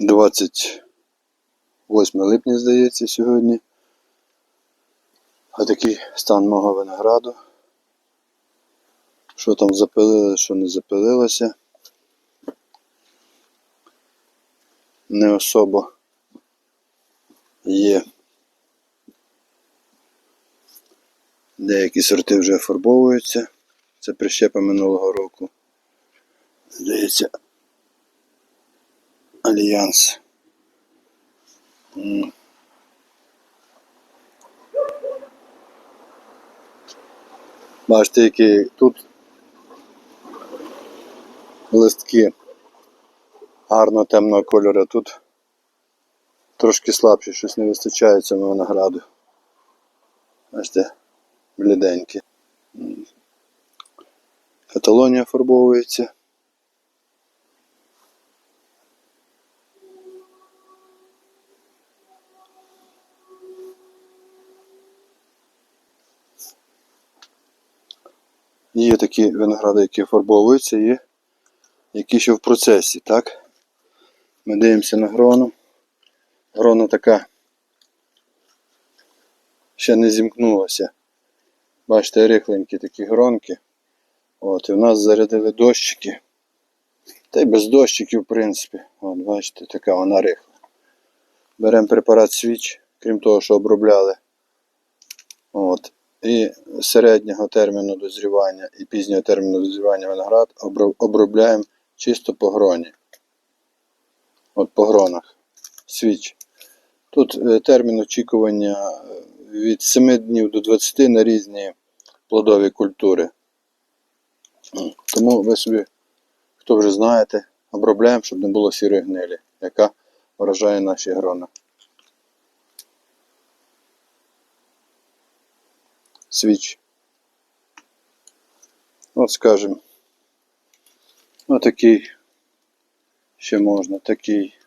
28 липня, здається, сьогодні. А такий стан мого винограду. Що там запилили, що не запилилося. Не особо є. Деякі сорти вже фарбовуються. Це прищепа минулого року. Здається. Альянс. Бачите, які тут листки гарно темного кольору, тут трошки слабші, щось не вистачає цьому винограду. Бачите, бліденькі. Каталонія фарбовується. Є такі виногради, які фарбовуються, є які ще в процесі, так? Ми дивимося на грону. Грона така ще не зімкнулася. Бачите, рихленькі такі гронки. От, і в нас зарядили дощики. Та й без дощиків, в принципі. От, бачите, така вона рихла. Беремо препарат свіч, крім того, що обробляли. От. І середнього терміну дозрівання і пізнього терміну дозрівання виноград обробляємо чисто по гроні. От по гронах. Свіч. Тут е, термін очікування е, від 7 днів до 20 на різні плодові культури. Тому ви собі, хто вже знаєте, обробляємо, щоб не було сірої гнилі, яка вражає наші грона. Свіч. От скажем. Отакий ще можна, такий.